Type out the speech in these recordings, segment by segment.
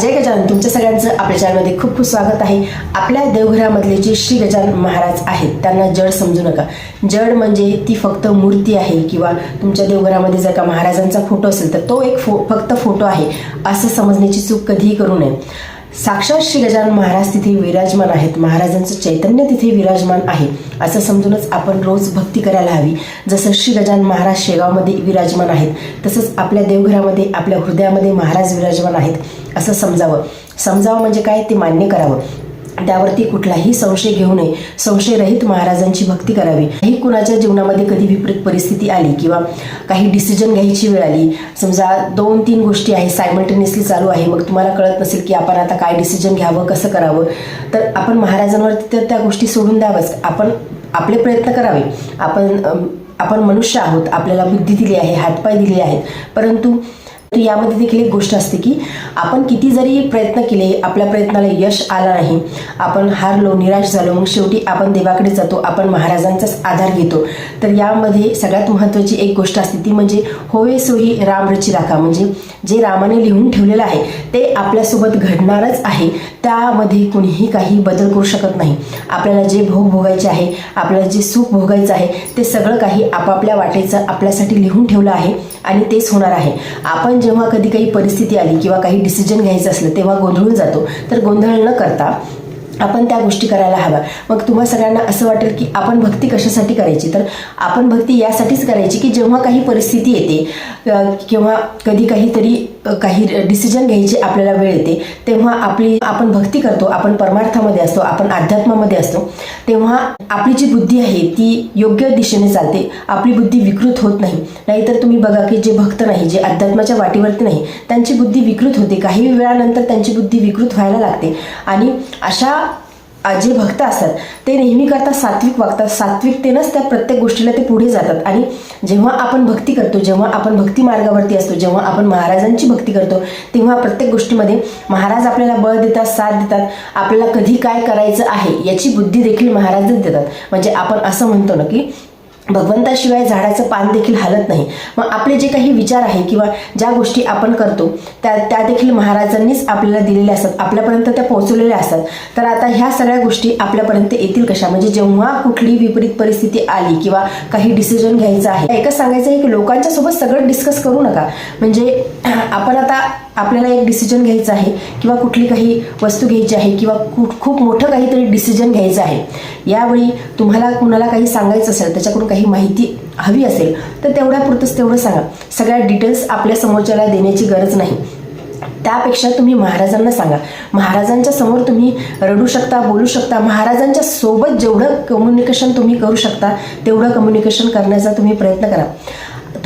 जय गजानन. तुमच्या सगळ्यांचं आपल्या चॅनलमध्ये खूप खूप स्वागत आहे. आपल्या देवघरामधले जे श्री गजानन महाराज आहेत त्यांना जड समजू नका. जड म्हणजे ती फक्त मूर्ती आहे किंवा तुमच्या देवघरामध्ये जर का महाराजांचा फोटो असेल तर तो एक फो फक्त फोटो आहे. असं समजण्याची चूक कधीही करू नये. साक्षात श्री गजानन महाराज तिथे विराजमान आहेत. महाराजांचं चैतन्य तिथे विराजमान आहे. असं समजूनच आपण रोज भक्ती करायला हवी. जसं श्री गजानन महाराज शेगावमध्ये विराजमान आहेत तसंच आपल्या देवघरामध्ये आपल्या हृदयामध्ये महाराज विराजमान आहेत असं समजावं. समजावं म्हणजे काय? ते मान्य करावं. त्यावरती कुठलाही संशय घेऊ नये. संशयरहित महाराजांची भक्ती करावी. काही कुणाच्या जीवनामध्ये कधी विपरीत परिस्थिती आली किंवा काही डिसिजन घ्यायची वेळ आली समजा दोन तीन गोष्टी आहे सायमल्टेनियसली चालू आहे मग तुम्हाला कळत नसेल की आपण आता काय डिसिजन घ्यावं कसं करावं तर आपण महाराजांवरती तर त्या गोष्टी सोडून द्याव्याच आपण आपले प्रयत्न करावे. आपण आपण मनुष्य आहोत आपल्याला बुद्धी दिली आहे हातपाय दिले आहेत. परंतु तर यामध्ये देखील एक गोष्ट असते की आपण किती जरी प्रयत्न केले आपल्या प्रयत्नाला यश आला नाही. आपण हारलो निराश झालो मग शेवटी आपण देवाकडे जातो आपण महाराजांचाच आधार घेतो. तर यामध्ये सगळ्यात महत्त्वाची एक गोष्ट असते ती म्हणजे होवे सोही राम रची राखा. म्हणजे जे रामाने लिहून ठेवलेलं आहे ते आपल्यासोबत घडणारच आहे. त्यामध्ये कुणीही काही बदल करू शकत नाही. आपल्याला जे भोग भोगायचे आहे आपल्याला जे सुख भोगायचं आहे ते सगळं काही आपापल्या वाटेचं आपल्यासाठी लिहून ठेवलं आहे. आणि तेच होणार आहे. आपण जेव्हा कधी काही परिस्थिती आली किंवा काही डिसिजन घ्यायचं असलं तेव्हा गोंधळून जातो. तर गोंधळ न करता आपण त्या गोष्टी करायला हव्या. मग तुम्हा सगळ्यांना असं वाटेल की आपण भक्ती कशासाठी करायची? तर आपण भक्ती यासाठीच करायची की जेव्हा काही परिस्थिती येते किंवा कधी काहीतरी काही डिसिजन घ्यायची आपल्याला वेळ येते तेव्हा आपली आपण भक्ती करतो आपण परमार्थामध्ये असतो आपण अध्यात्मामध्ये असतो तेव्हा आपली जी बुद्धी आहे ती योग्य दिशेने चालते आपली बुद्धी विकृत होत नाही. नाहीतर तुम्ही बघा की जे भक्त नाही जे अध्यात्माच्या वाटेवरती नाही त्यांची बुद्धी विकृत होते. काही वेळानंतर त्यांची बुद्धी विकृत व्हायला लागते. आणि अशा जे भक्त असतात ते नेहमी करता सात्विक वागतात सात्विकतेनंच त्या प्रत्येक गोष्टीला ते पुढे जातात. आणि जेव्हा आपण भक्ती करतो जेव्हा आपण भक्ती मार्गावरती असतो जेव्हा आपण महाराजांची भक्ती करतो तेव्हा प्रत्येक गोष्टीमध्ये महाराज आपल्याला बळ देतात साथ देतात. आपल्याला कधी काय करायचं आहे याची बुद्धी देखील महाराजच देतात. म्हणजे आपण असं म्हणतो ना की भगवंताशिवाय झाडाचं पान देखील हालत नाही. मग आपले जे काही विचार आहे किंवा ज्या गोष्टी आपण करतो त्या त्या देखील महाराजांनीच आपल्याला दिलेल्या असतात आपल्यापर्यंत त्या पोहोचवलेल्या असतात. तर आता ह्या सगळ्या गोष्टी आपल्यापर्यंत येतील कशा? म्हणजे जेव्हा कुठली विपरीत परिस्थिती आली किंवा काही डिसिजन घ्यायचं आहे एकच सांगायचं आहे की लोकांच्या सोबत सगळं डिस्कस करू नका. म्हणजे आपण आता आपल्याला एक डिसिजन घ्यायचं आहे किंवा कुठली काही वस्तू घ्यायची आहे किंवा खूप खूप मोठं काहीतरी डिसिजन घ्यायचं आहे. यावेळी तुम्हाला कुणाला काही सांगायचं असेल त्याच्याकडून काही माहिती हवी असेल तर तेवढ्यापुरतंच तेवढं सांगा. सगळ्या डिटेल्स आपल्या समोरच्याला देण्याची गरज नाही. त्यापेक्षा तुम्ही महाराजांना सांगा. महाराजांच्या समोर तुम्ही रडू शकता बोलू शकता. महाराजांच्या सोबत जेवढं कम्युनिकेशन तुम्ही करू शकता तेवढं कम्युनिकेशन करण्याचा तुम्ही प्रयत्न करा.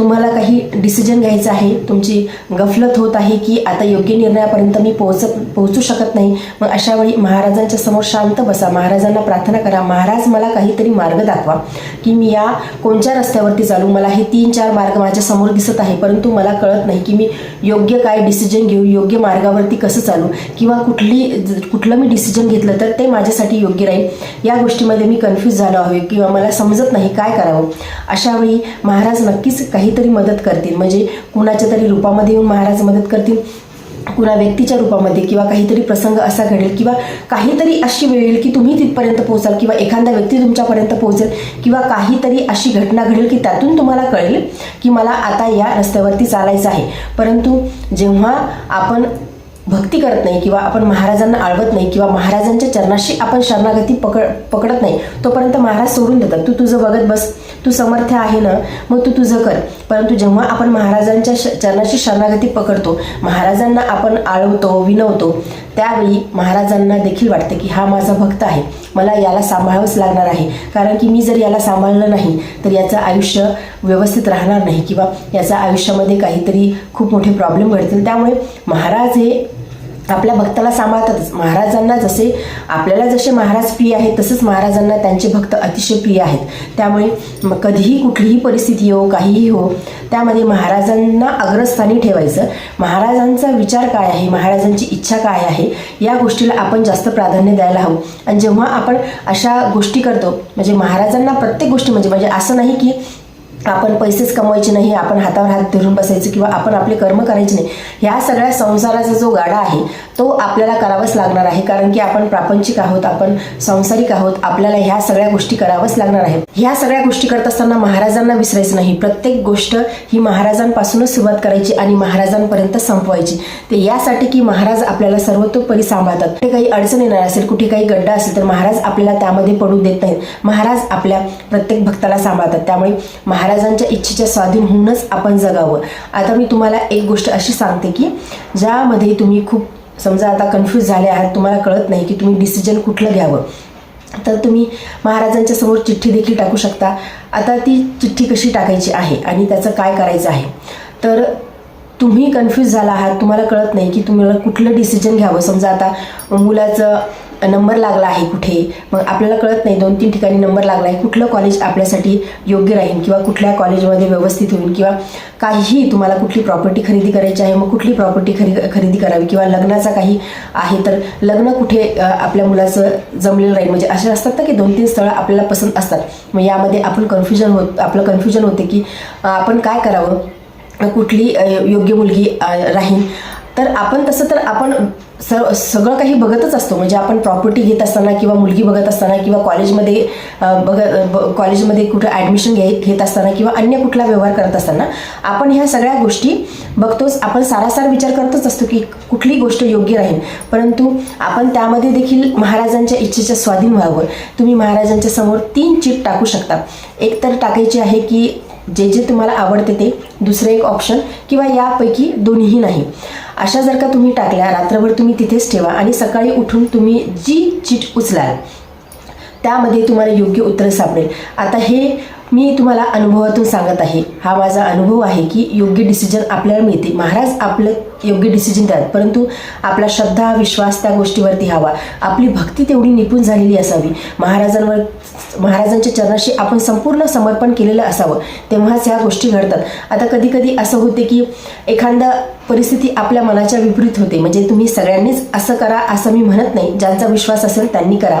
तुम्हाला काही डिसिजन घ्यायचं आहे तुमची गफलत होत आहे की आता योग्य निर्णयापर्यंत मी पोहोचत पोहोचू शकत नाही मग अशा वेळी महाराजांच्या समोर शांत बसा. महाराजांना प्रार्थना करा महाराज मला काहीतरी मार्ग दाखवा की मी या कोणत्या रस्त्यावरती चालू? मला हे तीन चार मार्ग माझ्यासमोर दिसत आहे परंतु मला कळत नाही की मी योग्य काय डिसिजन घेऊ योग्य मार्गावरती कसं चालू? किंवा कुठली कुठलं मी डिसिजन घेतलं तर ते माझ्यासाठी योग्य राहील? या गोष्टीमध्ये मी कन्फ्यूज झालो आहे किंवा मला समजत नाही काय करावं. अशा वेळी महाराज नक्कीच काही काहीतरी मदत करतील. म्हणजे कुणाच्या तरी रूपामध्ये येऊन महाराज मदत करतील कुणा व्यक्तीच्या रूपामध्ये किंवा काहीतरी प्रसंग असा घडेल किंवा काहीतरी अशी वेळ येईल की तुम्ही तिथपर्यंत पोहोचाल किंवा एखादा व्यक्ती तुमच्यापर्यंत पोहोचेल किंवा काहीतरी अशी घटना घडेल की त्यातून तुम्हाला कळेल की मला आता या रस्त्यावरती चालायचं आहे. परंतु जेव्हा आपण भक्ती करत नाही किंवा आपण महाराजांना आळवत नाही किंवा महाराजांच्या चरणाशी आपण शरणागती पकड पकडत नाही तोपर्यंत महाराज सोडून देतात. तू तुझं बघत बस. तू समर्थ आहे ना मग तू तुझं कर. परंतु जेव्हा आपण महाराजांच्या श शरणागती पकडतो महाराजांना आपण आळवतो विनवतो त्यावेळी महाराजांना देखील वाटतं की हा माझा भक्त आहे. मला याला सांभाळावंच लागणार आहे. कारण की मी जर याला सांभाळलं नाही तर याचं आयुष्य व्यवस्थित राहणार नाही किंवा याचा आयुष्यामध्ये काहीतरी खूप मोठे प्रॉब्लेम घडतील. त्यामुळे महाराज हे आपल्या भक्ताला सांभाळतातच. महाराजांना जसे आपल्याला जसे महाराज प्रिय आहेत तसंच महाराजांना त्यांचे भक्त अतिशय प्रिय आहेत. त्यामुळे कधीही कुठलीही परिस्थिती हो काहीही हो त्यामध्ये महाराजांना अग्रस्थानी ठेवायचं. महाराजांचा विचार काय आहे? महाराजांची इच्छा काय आहे? या गोष्टीला आपण जास्त प्राधान्य द्यायला हवं. आणि जेव्हा आपण अशा गोष्टी करतो म्हणजे महाराजांना प्रत्येक गोष्टी म्हणजे म्हणजे असं नाही की आपण पैसेच कमवायचे नाही आपण हातावर हात धरून बसायचं किंवा आपण आपले कर्म करायचे नाही ह्या सगळ्या संसाराचा जो गाडा आहे तो आपल्याला करावाच लागणार आहे. कारण की आपण प्रापंचिक आहोत आपण संसारिक आहोत आपल्याला ह्या सगळ्या गोष्टी कराव्याच लागणार आहेत. ह्या सगळ्या गोष्टी करत असताना महाराजांना विसरायचं नाही. प्रत्येक गोष्ट ही महाराजांपासूनच सुरुवात करायची आणि महाराजांपर्यंत संपवायची. ते यासाठी की महाराज आपल्याला सर्वतोपरी सांभाळतात. कुठे काही अडचण येणार असेल कुठे काही गड्डा असेल तर महाराज आपल्याला त्यामध्ये पडू देत नाहीत. महाराज आपल्या प्रत्येक भक्ताला सांभाळतात. त्यामुळे महाराज महाराजांच्या इच्छेच्या स्वाधीन होऊनच आपण जगावं. आता मी तुम्हाला एक गोष्ट अशी सांगते की ज्यामध्ये तुम्ही खूप समजा आता कन्फ्यूज झाले आहात तुम्हाला कळत नाही की तुम्ही डिसिजन कुठलं घ्यावं. तर तुम्ही महाराजांच्या समोर चिठ्ठी देखील टाकू शकता. आता ती चिठ्ठी कशी टाकायची आहे आणि त्याचं काय करायचं आहे? तर तुम्ही कन्फ्यूज झाला आहात तुम्हाला कळत नाही की तुम्हाला कुठलं डिसिजन घ्यावं. समजा आता मुलाचं नंबर लागला आहे कुठे? मग आपल्याला कळत नाही दोन तीन ठिकाणी नंबर लागला आहे. कुठलं कॉलेज आपल्यासाठी योग्य राहील किंवा कुठल्या कॉलेजमध्ये व्यवस्थित होईल किंवा काहीही तुम्हाला कुठली प्रॉपर्टी खरेदी करायची आहे मग कुठली प्रॉपर्टी खरी खरेदी करावी किंवा लग्नाचा काही आहे तर लग्न कुठे आपल्या मुलाचं जमलेलं राहील? म्हणजे असे असतात ना की दोन तीन स्थळं आपल्याला पसंत असतात. मग यामध्ये आपण कन्फ्युजन होत आपलं कन्फ्युजन होते की आपण काय करावं? कुठली योग्य मुलगी राहील? तर आपण तसं तर आपण स सगळं काही बघतच असतो. म्हणजे आपण प्रॉपर्टी घेत असताना किंवा मुलगी बघत असताना किंवा कॉलेजमध्ये बघत ब- कॉलेजमध्ये कुठं ॲडमिशन घे घेत असताना किंवा अन्य कुठला व्यवहार करत असताना आपण ह्या सगळ्या गोष्टी बघतोच. आपण सारासार विचार करतच असतो की कुठली गोष्ट योग्य राहील. परंतु आपण त्यामध्ये देखील महाराजांच्या इच्छेच्या स्वाधीन व्हावं. तुम्ही महाराजांच्या समोर तीन चिट टाकू शकता. एक तर टाकायची आहे की जे जे तुम्हाला आवडते ते. दुसरं एक ऑप्शन किंवा यापैकी दोन्हीही नाही. अशा जर का तुम्ही टाकल्या रात्रभर तुम्ही तिथेच ठेवा आणि सकाळी उठून तुम्ही जी चिट उचलाल त्यामध्ये तुम्हाला योग्य उत्तर सापडेल. आता हे मी तुम्हाला अनुभवातून सांगत आहे. हा माझा अनुभव आहे की योग्य डिसिजन आपल्याला मिळते. महाराज आपलं योग्य डिसिजन द्याल परंतु आपला श्रद्धा विश्वास त्या गोष्टीवरती हवा. आपली भक्ती तेवढी निपुण झालेली असावी. महाराजांवर महाराजांच्या चरणाशी आपण संपूर्ण समर्पण केलेलं असावं तेव्हाच ह्या गोष्टी घडतात. आता कधी कधी असं होते की एखादा परिस्थिती आपल्या मनाच्या विपरीत होते म्हणजे तुम्ही सगळ्यांनीच असं करा असं मी म्हणत नाही. ज्यांचा विश्वास असेल त्यांनी करा.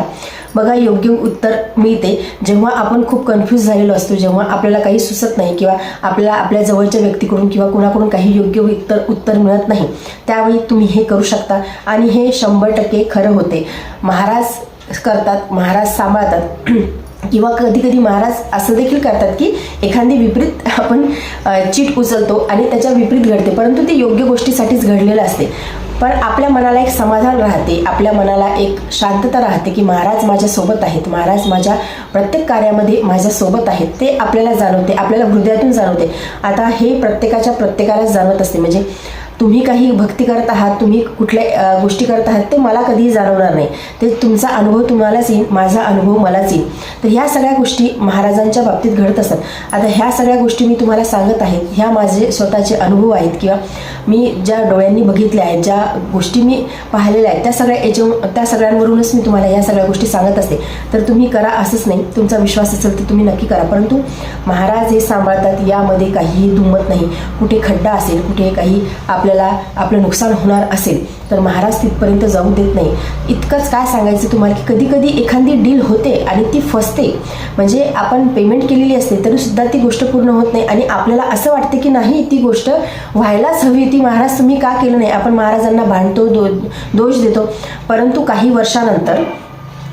बघा योग्य उत्तर मिळते. जेव्हा आपण खूप कन्फ्यूज झालेलो असतो जेव्हा आपल्याला काही सुचत नाही किंवा आपल्याला आपल्या जवळच्या व्यक्तीकडून किंवा कोणाकडून काही योग्य उत्तर उत्तर मिळत नाही त्यावेळी तुम्ही हे करू शकता. आणि हे शंभर टक्के खरं होते. महाराज करतात महाराज सांभाळतात. किंवा कधी कधी महाराज असं देखील करतात की एखादी विपरीत आपण चीट उचलतो आणि त्याच्या विपरीत घडते परंतु ते योग्य गोष्टीसाठीच घडलेलं असते. पण आपल्या मनाला एक समाधान राहते आपल्या मनाला एक शांतता राहते की महाराज माझ्यासोबत आहेत महाराज माझ्या प्रत्येक कार्यामध्ये माझ्यासोबत आहेत ते आपल्याला जाणवते आपल्याला हृदयातून जाणवते. आता हे प्रत्येकाच्या प्रत्येकालाच जाणवत असते म्हणजे तुम्ही काही भक्ती करत आहात तुम्ही कुठल्या गोष्टी करत आहात ते मला कधीही जाणवणार नाही. ते तुमचा अनुभव तुम्हालाच येईल माझा अनुभव मलाच येईल. तर ह्या सगळ्या गोष्टी महाराजांच्या बाबतीत घडत असतात आता ह्या सगळ्या गोष्टी मी तुम्हाला सांगत आहे. ह्या माझे स्वतःचे अनुभव आहेत किंवा मी ज्या डोळ्यांनी बघितल्या आहेत ज्या गोष्टी मी पाहिलेल्या आहेत त्या सगळ्या याच्या त्या सगळ्यांवरूनच मी तुम्हाला या सगळ्या गोष्टी सांगत असते. तर तुम्ही करा असंच नाही. तुमचा विश्वास असेल तर तुम्ही नक्की करा. परंतु महाराज हे सांभाळतात यामध्ये काहीही दुमत नाही. कुठे खड्डा असेल कुठे काही आपल्याला आपलं नुकसान होणार असेल तर महाराज तिथपर्यंत जाऊ देत नाही. इतकंच काय सांगायचं तुम्हाला की कधी कधी एखादी डील होते आणि ती फसते. म्हणजे आपण पेमेंट केलेली असते तरी सुद्धा ती गोष्ट पूर्ण होत नाही आणि आपल्याला असं वाटते की नाही ती गोष्ट व्हायलाच हवी ती महाराज तुम्ही का केलं नाही? आपण महाराजांना भांडतो दो दोष देतो. परंतु काही वर्षानंतर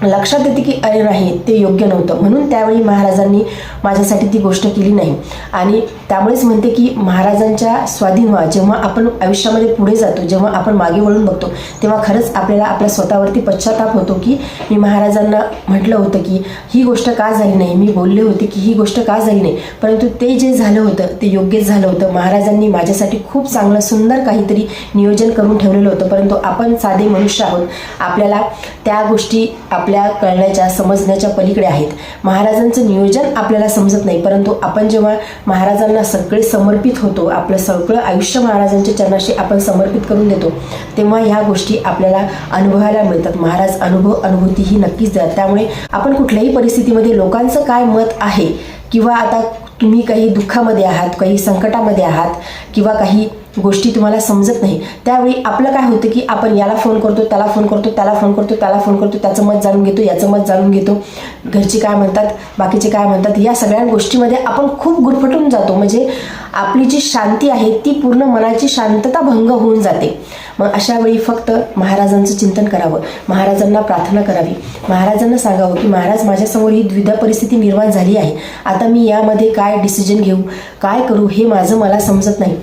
लक्षात येते की अरे नाही ते योग्य नव्हतं. म्हणून त्यावेळी महाराजांनी माझ्यासाठी ती गोष्ट केली नाही. आणि त्यामुळेच म्हणते की महाराजांच्या स्वाधीन व्हा जेव्हा आपण आयुष्यामध्ये पुढे जातो जेव्हा आपण मागे वळून बघतो तेव्हा खरंच आपल्याला आपल्या स्वतःवरती पश्चाताप होतो की मी महाराजांना म्हटलं होतं की ही गोष्ट का झाली नाही? मी बोलले होते की ही गोष्ट का झाली नाही? परंतु ते जे झालं होतं ते योग्यच झालं होतं. महाराजांनी माझ्यासाठी खूप चांगलं सुंदर काहीतरी नियोजन करून ठेवलेलं होतं. परंतु आपण साधे मनुष्य आहोत. आपल्याला त्या गोष्टी आप आपल्या कळण्याच्या समजण्याच्या पलीकडे आहेत. महाराजांचं नियोजन आपल्याला समजत नाही परंतु आपण जेव्हा महाराजांना सगळे समर्पित होतो आपलं सगळं आयुष्य महाराजांच्या चरणाशी आपण समर्पित करून देतो तेव्हा ह्या गोष्टी आपल्याला अनुभवायला मिळतात. महाराज अनुभव अनुभूती ही नक्कीच द्या त्यामुळे आपण कुठल्याही परिस्थितीमध्ये लोकांचं काय मत आहे किंवा आता तुम्ही काही दुःखामध्ये आहात काही संकटामध्ये आहात किंवा काही गोष्टी तुम्हाला समजत नाही. त्यावेळी आपलं काय होतं की आपण याला फोन करतो त्याला फोन करतो त्याला फोन करतो त्याला फोन करतो त्याचं मत जाणून घेतो याचं मत जाणून घेतो. घरचे काय म्हणतात बाकीचे काय म्हणतात या सगळ्या गोष्टीमध्ये आपण खूप गुरफटून जातो. म्हणजे आपली जी शांती आहे ती पूर्ण मनाची शांतता भंग होऊन जाते. मग अशा वेळी फक्त महाराजांचं चिंतन करावं. महाराजांना प्रार्थना करावी. महाराजांना सांगावं की महाराज माझ्यासमोर ही द्विधा परिस्थिती निर्माण झाली आहे. आता मी यामध्ये काय डिसिजन घेऊ काय करू हे माझं मला समजत नाही.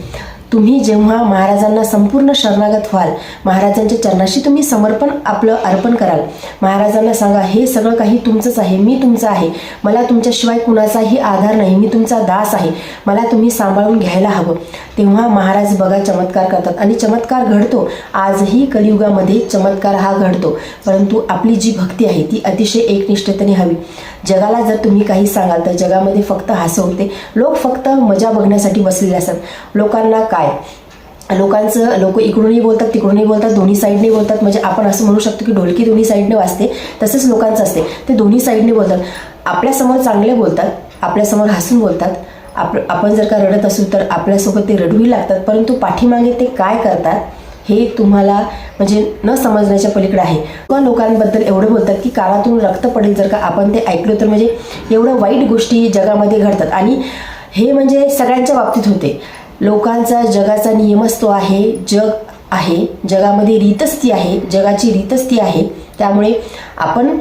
तुम्ही जेव्हा महाराजांना संपूर्ण शरणागत व्हाल महाराजांच्या चरणाशी तुम्ही समर्पण आपलं अर्पण कराल. महाराजांना सांगा हे सगळं काही तुमचंच आहे मी तुमचं आहे. मला तुमच्याशिवाय कुणाचाही आधार नाही मी तुमचा दास आहे. मला तुम्ही सांभाळून घ्यायला हवं. तेव्हा महाराज बघा चमत्कार करतात. आणि चमत्कार घडतो. आजही कलियुगामध्ये चमत्कार हा घडतो. परंतु आपली जी भक्ती आहे ती अतिशय एकनिष्ठतेने हवी. जगाला जर तुम्ही काही सांगाल तर जगामध्ये फक्त हसवते लोक फक्त मजा बघण्यासाठी बसलेले असतात. लोकांना काय लोकांचं लोक इकडूनही बोलतात तिकडूनही बोलतात दोन्ही साईडने बोलतात. म्हणजे आपण असं म्हणू शकतो की ढोलकी दोन्ही साईडने वाजते तसंच लोकांचं असते. ते दोन्ही साईडने बोलतात. आपल्यासमोर चांगले बोलतात आपल्यासमोर हसून बोलतात. आप आपण जर का रडत असू तर आपल्यासोबत ते रडूही लागतात. परंतु पाठीमागे ते काय करतात हे तुम्हाला म्हणजे न समजण्याच्या पलीकडे आहे. किंवा लोकांबद्दल एवढं बोलतात की कानातून रक्त पडेल जर का आपण ते ऐकलो तर म्हणजे एवढं वाईट गोष्टी जगामध्ये घडतात. आणि हे म्हणजे सगळ्यांच्या बाबतीत होते. लोकांचा जगाचा नियमच तो आहे जग आहे जगामध्ये रीतच ती आहे जगाची रीतच ती आहे. त्यामुळे आपण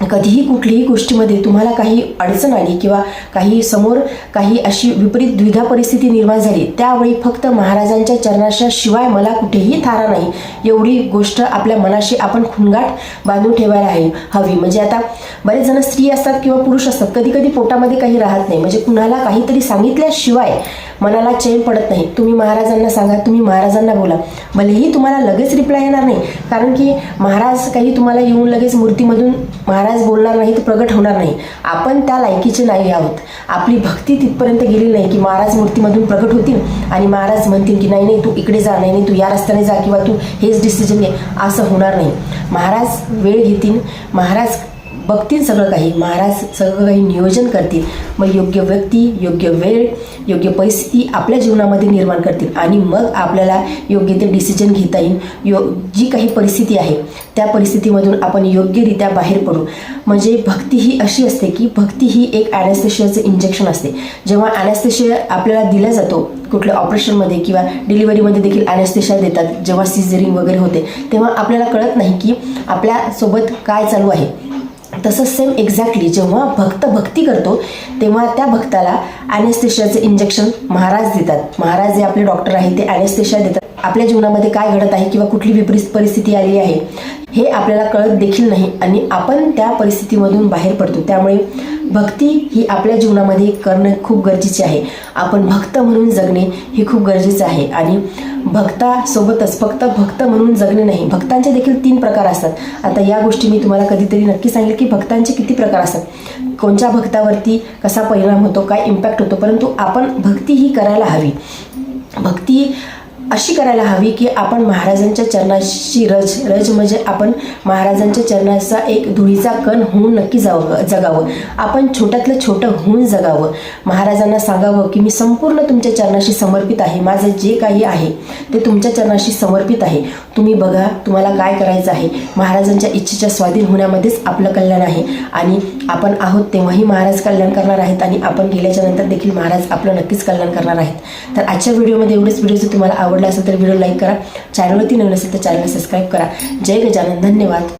कधीही कुठलीही गोष्टीमध्ये तुम्हाला काही अडचण आली किंवा काही समोर काही अशी विपरीत द्विधा परिस्थिती निर्माण झाली त्यावेळी फक्त महाराजांच्या चरणाच्या शिवाय मला कुठेही थारा नाही. एवढी गोष्ट आपल्या मनाशी आपण खुणगाट बांधून ठेवायला आहे हवी. म्हणजे आता बरेच जण स्त्री असतात किंवा पुरुष असतात कधी कधी पोटामध्ये काही राहत नाही. म्हणजे कुणाला काहीतरी सांगितल्याशिवाय मनाला चैन पडत नाही. तुम्ही महाराजांना सांगा तुम्ही महाराजांना बोला. भलेही तुम्हाला लगेच रिप्लाय येणार नाही कारण की महाराज काही तुम्हाला येऊन लगेच मूर्तीमधून महाराज महाराज बोलणार नाही तर प्रगट होणार नाही. आपण त्या लायकीचे नाही आहोत. आपली भक्ती तिथपर्यंत गेली नाही की महाराज मूर्तीमधून प्रगट होतील आणि महाराज म्हणतील की नाही नाही तू इकडे जा नाही नाही तू या रस्त्याने जा किंवा तू हेच डिसिजन घे. असं होणार नाही. महाराज वेळ घेतील. महाराज बघतील सगळं काही. महाराज सगळं काही नियोजन करतील. मग योग्य व्यक्ती योग्य वेळ योग्य परिस्थिती आपल्या जीवनामध्ये निर्माण करतील. आणि मग आपल्याला योग्य ते डिसिजन घेता येईल. यो जी काही परिस्थिती आहे त्या परिस्थितीमधून आपण योग्यरित्या बाहेर पडू. म्हणजे भक्ती ही अशी असते की भक्ती ही एक ॲनेस्थेशियाचं इंजेक्शन असते. जेव्हा ॲनेस्थेशिया आपल्याला दिला जातो कुठल्या ऑपरेशनमध्ये किंवा डिलिव्हरीमध्ये देखील ॲनेस्थेशिया देतात जेव्हा सिझरिंग वगैरे होते तेव्हा आपल्याला कळत नाही की आपल्यासोबत काय चालू आहे. तसंच सेम एक्झॅक्टली जेव्हा भक्त भक्ती करतो तेव्हा त्या भक्ताला ॲनेस्थेशियाचे इंजेक्शन महाराज देतात. महाराज जे आपले डॉक्टर आहेत ते ॲनेस्थेशिया देतात. आपल्या जीवनामध्ये काय घडत आहे किंवा कुठली विपरीत परिस्थिती आलेली आहे हे आपल्याला कळत देखील नाही आणि आपण त्या परिस्थितीमधून बाहेर पडतो. त्यामुळे भक्ती ही आपल्या जीवनामध्ये करणं खूप गरजेचे आहे. आपण भक्त म्हणून जगणे हे खूप गरजेचं आहे. आणि भक्तासोबतच फक्त भक्त म्हणून जगणे नाही भक्तांचे देखील तीन प्रकार असतात. आता या गोष्टी मी तुम्हाला कधीतरी नक्की सांगेल की भक्तांचे किती प्रकार असतात. कोणत्या भक्तावरती कसा परिणाम होतो काय इम्पॅक्ट होतो परंतु आपण भक्ती ही करायला हवी. भक्ती अशी करायला हवी की आपण महाराजांच्या चरणाशी रज रज म्हणजे आपण महाराजांच्या चरणाचा एक धुळीचा कण होऊन नक्की जावं जगावं. आपण छोट्यातलं छोटं होऊन जगावं. महाराजांना सांगावं की मी संपूर्ण तुमच्या चरणाशी समर्पित आहे. माझं जे काही आहे ते तुमच्या चरणाशी समर्पित आहे. तुम्ही बघा तुम्हाला काय करायचं आहे? महाराजांच्या इच्छेच्या स्वाधीन होण्यामध्येच आपलं कल्याण आहे आणि आपण आहोत तेव्हाही महाराज कल्याण करणार आहेत आणि आपण गेल्याच्यानंतर देखील महाराज आपलं नक्कीच कल्याण करणार आहेत. तर आजच्या व्हिडिओमध्ये एवढेच. व्हिडिओ जर तुम्हाला आवडला असेल तर व्हिडिओ लाईक करा. चॅनलवरती नवीन असेल तर चॅनल सबस्क्राईब करा. जय गजानन. धन्यवाद.